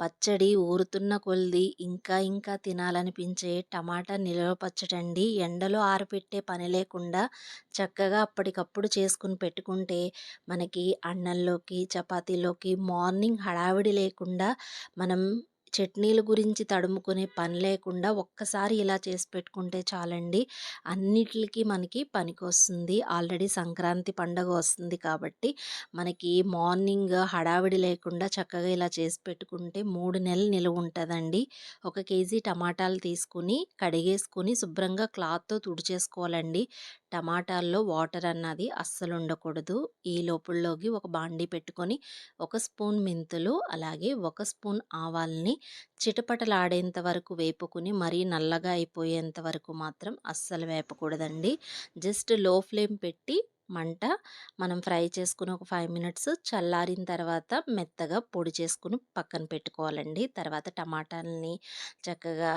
పచ్చడి ఊరుతున్న కొలిది ఇంకా ఇంకా తినాలనిపించే టమాటా నిల్వ పచ్చడండి ఎండలో ఆరపెట్టే పని లేకుండా చక్కగా అప్పటికప్పుడు చేసుకుని పెట్టుకుంటే మనకి అన్నంలోకి చపాతీలోకి మార్నింగ్ హడావిడి లేకుండా మనం చట్నీల గురించి తడుముకునే పని లేకుండా ఒక్కసారి ఇలా చేసి పెట్టుకుంటే చాలండి. అన్నిటికి మనకి పనికొస్తుంది. ఆల్రెడీ సంక్రాంతి పండగ వస్తుంది కాబట్టి మనకి మార్నింగ్ హడావిడి లేకుండా చక్కగా ఇలా చేసి పెట్టుకుంటే మూడు నెలలు నిలువ ఉంటుందండి. ఒక కేజీ టమాటాలు తీసుకుని కడిగేసుకుని శుభ్రంగా క్లాత్తో తుడిచేసుకోవాలండి. టమాటాల్లో వాటర్ అన్నది అస్సలు ఉండకూడదు. ఈ లోపుల్లోకి ఒక బాండీ పెట్టుకొని ఒక స్పూన్ మెంతులు అలాగే ఒక స్పూన్ ఆవాల్ని చిటపటలాడేంత వరకు వేపుకుని మరీ నల్లగా అయిపోయేంత వరకు మాత్రం అస్సలు వేపకూడదండి. జస్ట్లో ఫ్లేమ్ పెట్టి మంట మనం ఫ్రై చేసుకుని ఒక ఫైవ్ మినిట్స్ చల్లారిన తర్వాత మెత్తగా పొడి చేసుకుని పక్కన పెట్టుకోవాలండి. తర్వాత టమాటాలని చక్కగా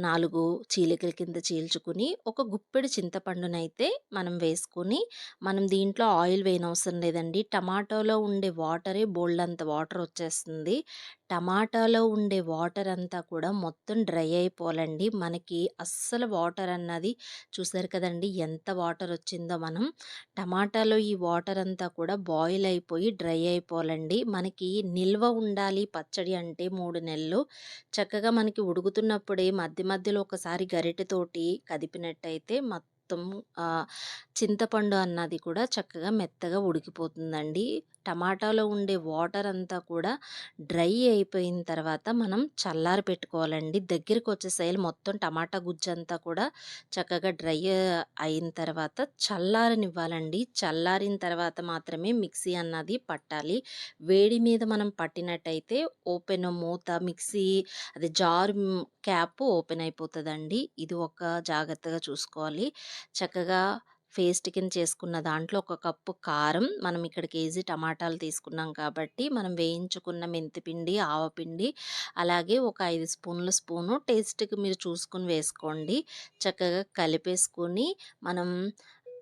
నాలుగు చీలికల కింద చీల్చుకుని ఒక గుప్పెడు చింతపండునైతే మనం వేసుకొని మనం దీంట్లో ఆయిల్ వేయనవసరం లేదండి. టమాటోలో ఉండే వాటరే బోల్డ్ అంత వాటర్ వచ్చేస్తుంది. టమాటాలో ఉండే వాటర్ అంతా కూడా మొత్తం డ్రై అయిపోవాలండి. మనకి అస్సలు వాటర్ అన్నది చూసారు కదండి ఎంత వాటర్ వచ్చిందో మనం. టమాటాలో ఈ వాటర్ అంతా కూడా బాయిల్ అయిపోయి డ్రై అయిపోవాలండి. మనకి నిల్వ ఉండాలి పచ్చడి అంటే మూడు నెలలు. చక్కగా మనకి ఉడుకుతున్నప్పుడే మధ్య మధ్యలో ఒకసారి గరిటెతోటి కదిపినట్టయితే మొత్తం చింతపండు అన్నది కూడా చక్కగా మెత్తగా ఉడికిపోతుందండి. టమాటాలో ఉండే వాటర్ అంతా కూడా డ్రై అయిపోయిన తర్వాత మనం చల్లారి పెట్టుకోవాలండి. దగ్గరికి వచ్చేసరి మొత్తం టమాటా గుజ్జు అంతా కూడా చక్కగా డ్రై అయిన తర్వాత చల్లారనివ్వాలండి. చల్లారిన తర్వాత మాత్రమే మిక్సీ అన్నది పట్టాలి. వేడి మీద మనం పట్టినట్టయితే ఓపెన్ మూత మిక్సీ అది జారు క్యాప్ ఓపెన్ అయిపోతుందండి. ఇది ఒక జాగ్రత్తగా చూసుకోవాలి. చక్కగా పేస్ట్ కింద చేసుకున్న దాంట్లో ఒక కప్పు కారం మనం ఇక్కడ కేజీ టమాటాలు తీసుకున్నాం కాబట్టి మనం వేయించుకున్న మెంతిపిండి ఆవపిండి అలాగే ఒక ఐదు స్పూన్ల స్పూను టేస్ట్కి మీరు చూసుకుని వేసుకోండి. చక్కగా కలిపేసుకొని మనం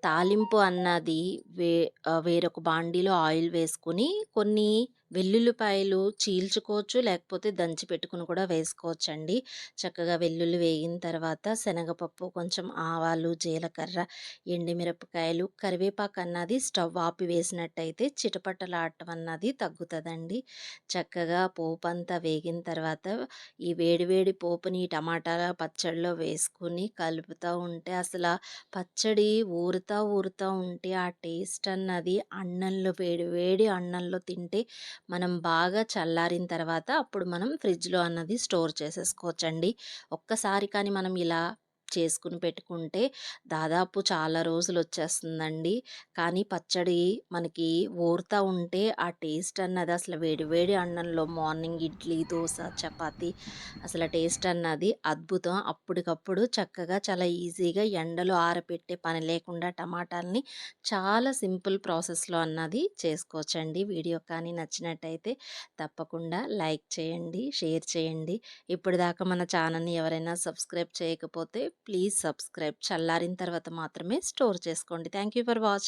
తాలింపు అన్నది వే వేరొక బాండీలో ఆయిల్ వేసుకొని కొన్ని వెల్లుల్లిపాయలు చీల్చుకోవచ్చు లేకపోతే దంచి పెట్టుకుని కూడా వేసుకోవచ్చండి. చక్కగా వెల్లుల్లి వేగిన తర్వాత శనగపప్పు కొంచెం ఆవాలు జీలకర్ర ఎండిమిరపకాయలు కరివేపాకు అన్నది స్టవ్ ఆపి వేసినట్టయితే చిటపట్టలాడటం అన్నది తగ్గుతుందండి. చక్కగా పోపు అంతా వేగిన తర్వాత ఈ వేడివేడి పోపుని టమాటాల పచ్చడిలో వేసుకుని కలుపుతూ ఉంటే అసలు పచ్చడి ఊరుతూ ఊరుతూ ఉంటే ఆ టేస్ట్ అన్నది అన్నంలో వేడి వేడి అన్నంలో తింటే మనం బాగా చల్లారిన తర్వాత అప్పుడు మనం ఫ్రిడ్జ్లో అన్నది స్టోర్ చేసేసుకోవచ్చండి. ఒక్కసారి కానీ మనం ఇలా చేసుకుని పెట్టుకుంటే దాదాపు చాలా రోజులు వచ్చేస్తుందండి కానీ పచ్చడి మనకి ఊరుతూ ఉంటే ఆ టేస్ట్ అన్నది అసలు వేడి వేడి అన్నంలో మార్నింగ్ ఇడ్లీ దోశ చపాతి అసలు టేస్ట్ అన్నది అద్భుతం. అప్పటికప్పుడు చక్కగా చాలా ఈజీగా ఎండలో ఆరపెట్టే పని లేకుండా టమాటాలని చాలా సింపుల్ ప్రాసెస్లో అన్నది చేసుకోవచ్చండి. వీడియో కానీ నచ్చినట్టయితే తప్పకుండా లైక్ చేయండి షేర్ చేయండి. ఇప్పుడు దాకా మన ఛానల్ని ఎవరైనా సబ్స్క్రైబ్ చేయకపోతే ప్లీజ్ సబ్స్క్రైబ్ చల్లారిన తర్వాత మాత్రమే స్టోర్ చేసుకోండి. Thank for watching